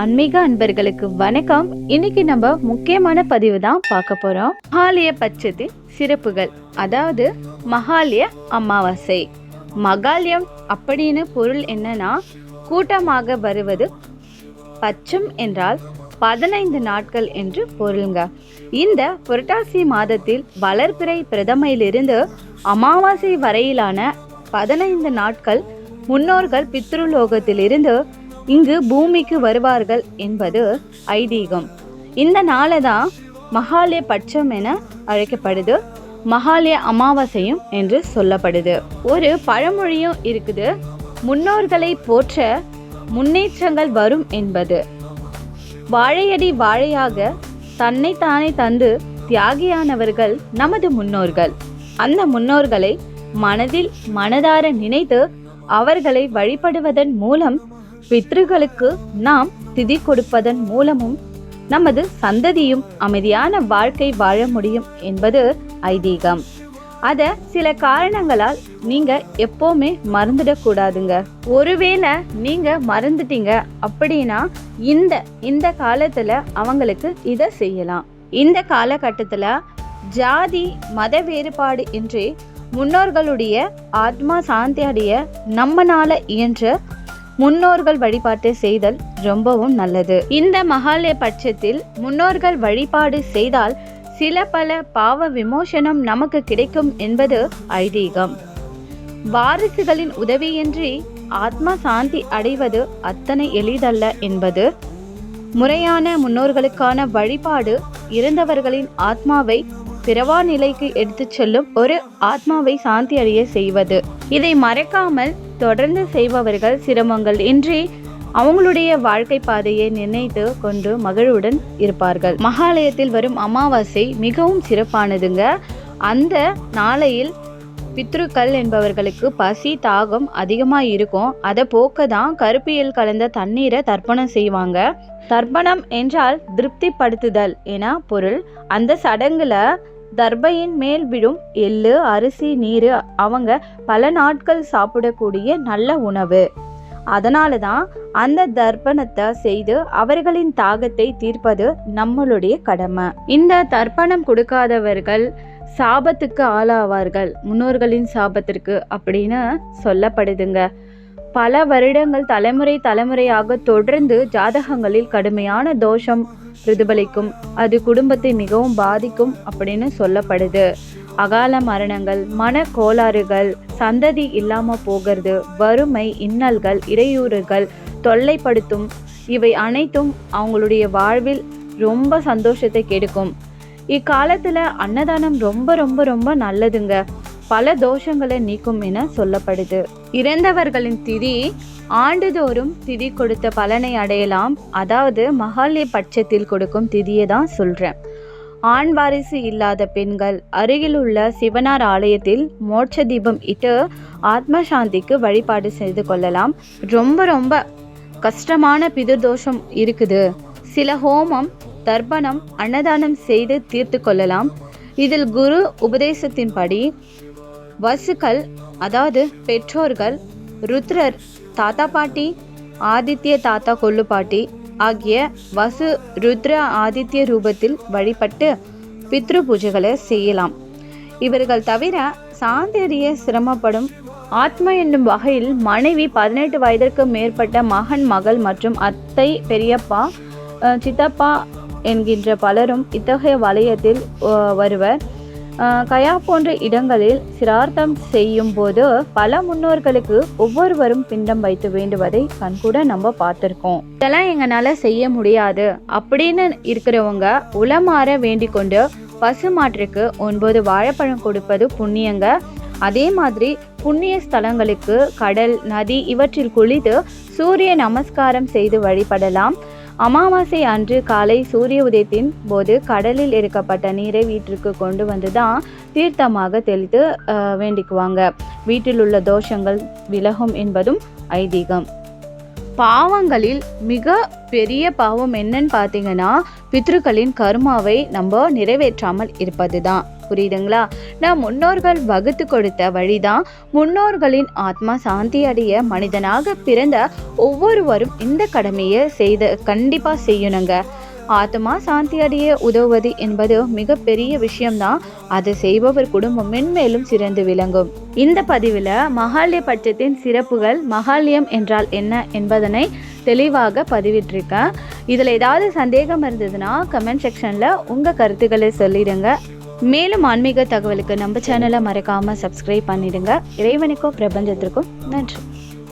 ஆன்மீக அன்பர்களுக்கு வணக்கம். இன்னைக்கு நம்ம முக்கியமான பதிவு தான் பார்க்க போறோம். மகாலய பட்சத்தின் சிறப்புகள் அதாவது மகாலய அமாவாசை. மகாலயம் அப்படின்னு பொருள் என்னன்னா கூட்டமாக வருவது பச்சம் என்றால் பதினைந்து நாட்கள் என்று பொருளுங்க. இந்த புரட்டாசி மாதத்தில் வளர்பிறை பிரதமையிலிருந்து அமாவாசை வரையிலான பதினைந்து நாட்கள் முன்னோர்கள் பித்ருலோகத்திலிருந்து இங்கு பூமிக்கு வருவார்கள் என்பது ஐதீகம். இந்த நாளை தான் மகாலய பட்சம் என அழைக்கப்படுது. மகாலய அமாவாசையும் என்று சொல்லப்படுது. ஒரு பழமொழியும் இருக்குது. முன்னோர்களை போற்ற முன்னேற்றங்கள் வரும் என்பது. வாழையடி வாழையாக தன்னைத்தானே தந்து தியாகியானவர்கள் நமது முன்னோர்கள். அந்த முன்னோர்களை மனதில் மனதார நினைத்து அவர்களை வழிபடுவதன் மூலம் பித்ருகளுக்கு நாம் திதி கொடுப்பதன் மூலமும் நமது சந்ததியும் அமைதியான வாழ்க்கை வாழ முடியும் என்பது ஐதீகம். அதை சில காரணங்களால் நீங்க எப்போவுமே மறந்துடக்கூடாதுங்க. ஒருவேளை நீங்க மறந்துட்டீங்க அப்படின்னா இந்த இந்த காலத்துல அவங்களுக்கு இதை செய்யலாம். இந்த காலகட்டத்தில் ஜாதி மத வேறுபாடு இன்றி முன்னோர்களுடைய ஆத்மா சாந்தி அடைய நம்மனால இயன்ற முன்னோர்கள் வழிபாட்டை செய்தல் ரொம்பவும் நல்லது. இந்த மகாலய பட்சத்தில் முன்னோர்கள் வழிபாடு செய்தால் சில பல பாவ விமோசனம் நமக்கு கிடைக்கும் என்பது ஐதீகம். வாரிசுகளின் உதவியின்றி ஆத்மா சாந்தி அடைவது அத்தனை எளிதல்ல என்பது முறையான முன்னோர்களுக்கான வழிபாடு இறந்தவர்களின் ஆத்மாவை பிறவா நிலைக்கு எடுத்துச் செல்லும் ஒரு ஆத்மாவை சாந்தி அடைய செய்வது. இதை மறக்காமல் தொடர்ந்து செய்பவர்கள் சிரமங்கள் இன்றி அவங்களுடைய வாழ்க்கை பாதையை நிர்ணயித்து கொண்டு மகிழ்வுடன் இருப்பார்கள். மகாலயத்தில் வரும் அமாவாசை மிகவும் சிறப்பானதுங்க. அந்த நாளையில் பித்ருக்கள் என்பவர்களுக்கு பசி தாகம் அதிகமாக இருக்கும். அதை போக்க தான் கருப்பியல் கலந்த தண்ணீரை தர்ப்பணம் செய்வாங்க. தர்ப்பணம் என்றால் திருப்திப்படுத்துதல் என பொருள். அந்த சடங்குல தர்பையின் மேல் விழும் எள்ளு அரிசி நீர் அவங்க பல நாட்கள் சாப்பிடக்கூடிய நல்ல உணவு. அதனால தான் அந்த தர்ப்பணத்தை செய்து அவர்களின் தாகத்தை தீர்ப்பது நம்மளுடைய கடமை. இந்த தர்ப்பணம் கொடுக்காதவர்கள் சாபத்துக்கு ஆளாவார்கள். முன்னோர்களின் சாபத்திற்கு அப்படின்னு சொல்லப்படுதுங்க. பல வருடங்கள் தலைமுறை தலைமுறையாக தொடர்ந்து ஜாதகங்களில் கடுமையான தோஷம் பிரதிபலிக்கும். அது குடும்பத்தை மிகவும் பாதிக்கும் அப்படின்னு சொல்லப்படுது. அகால மரணங்கள் மன கோளாறுகள் சந்ததி இல்லாம போகிறது வறுமை இன்னல்கள் இடையூறுகள் தொல்லைப்படுத்தும் இவை அனைத்தும் அவங்களுடைய வாழ்வில் ரொம்ப சந்தோஷத்தை கெடுக்கும். இக்காலத்துல அன்னதானம் ரொம்ப ரொம்ப ரொம்ப நல்லதுங்க. பல தோஷங்களை நீக்கும் என சொல்லப்படுது. இறந்தவர்களின் திதி ஆண்டுதோறும் திதி கொடுத்த பலனை அடையலாம். அதாவது மகாலய பட்சத்தில் கொடுக்கும் திதியை தான் சொல்கிறேன் ஆண் வாரிசு இல்லாத பெண்கள் அருகில் உள்ள சிவனார் ஆலயத்தில் மோட்ச தீபம் இட்டு ஆத்ம சாந்திக்கு வழிபாடு செய்து கொள்ளலாம். ரொம்ப ரொம்ப கஷ்டமான பிதிர்தோஷம் இருக்குது. சில ஹோமம் தர்ப்பணம் அன்னதானம் செய்து தீர்த்து கொள்ளலாம். இதில் குரு உபதேசத்தின்படி வசுக்கள் அதாவது பெற்றோர்கள் ருத்ரர் தாத்தா பாட்டி ஆதித்ய தாத்தா கொள்ளு பாட்டி ஆகிய வசு ருத்ர ஆதித்ய ரூபத்தில் வழிபட்டு பித்ரு பூஜைகளை செய்யலாம். இவர்கள் தவிர சாந்தேரிய சிரமப்படும் ஆத்மா என்னும் வகையில் மனைவி பதினெட்டு வயதிற்கு மேற்பட்ட மகன் மகள் மற்றும் அத்தை பெரியப்பா சித்தப்பா என்கின்ற பலரும் இத்தகைய வலயத்தில் வருவர். கயா போன்ற இடங்களில் சிரார்த்தம் செய்யும் போது பல முன்னோர்களுக்கு ஒவ்வொருவரும் பிண்டம் வைத்து வேண்டுவதை கண்கூட நம்ம பார்த்துருக்கோம். இதெல்லாம் எங்களால் செய்ய முடியாது. அப்படின்னு இருக்கிறவங்க உளமாற வேண்டிக் கொண்டு பசுமாற்றுக்கு ஒன்பது வாழைப்பழம் கொடுப்பது புண்ணியங்க. அதே மாதிரி புண்ணிய ஸ்தலங்களுக்கு கடல் நதி இவற்றில் குளித்து சூரிய நமஸ்காரம் செய்து வழிபடலாம். அமாவாசை அன்று காலை சூரிய உதயத்தின் போது கடலில் இருக்கப்பட்ட நீரை வீட்டிற்கு கொண்டு வந்து தான் தீர்த்தமாக தெளித்து வேண்டிக்குவாங்க. வீட்டில் உள்ள தோஷங்கள் விலகும் என்பதும் ஐதீகம். பாவங்களில் மிக பெரிய பாவம் என்னன்னு பார்த்தீங்கன்னா பித்ருக்களின் கர்மாவை நம்ம நிறைவேற்றாமல் இருப்பது தான் புரியுதுங்களா? நம் முன்னோர்கள் வகுத்து கொடுத்த வழிதான் முன்னோர்களின் ஆத்மா சாந்தி அடைய மனிதனாக பிறந்த ஒவ்வொருவரும் இந்த கடமையை செய்த கண்டிப்பா செய்யணுங்க. ஆத்மா சாந்தி அடைய உதவுவது என்பது மிகப்பெரிய விஷயம்தான். அதை செய்பவர் குடும்பம் மென்மேலும் சிறந்து விளங்கும். இந்த பதிவில் மகாலய பட்சத்தின் சிறப்புகள் மகாலயம் என்றால் என்ன என்பதனை தெளிவாக பதிவிட்டிருக்கேன். இதில் ஏதாவது சந்தேகம் இருந்ததுன்னா கமெண்ட் செக்ஷனில் உங்கள் கருத்துக்களை சொல்லிடுங்க. மேலும் ஆன்மீக தகவலுக்கு நம்ம சேனலை மறக்காமல் சப்ஸ்கிரைப் பண்ணிடுங்க. இறைவனுக்கும் பிரபஞ்சத்திற்கும் நன்றி.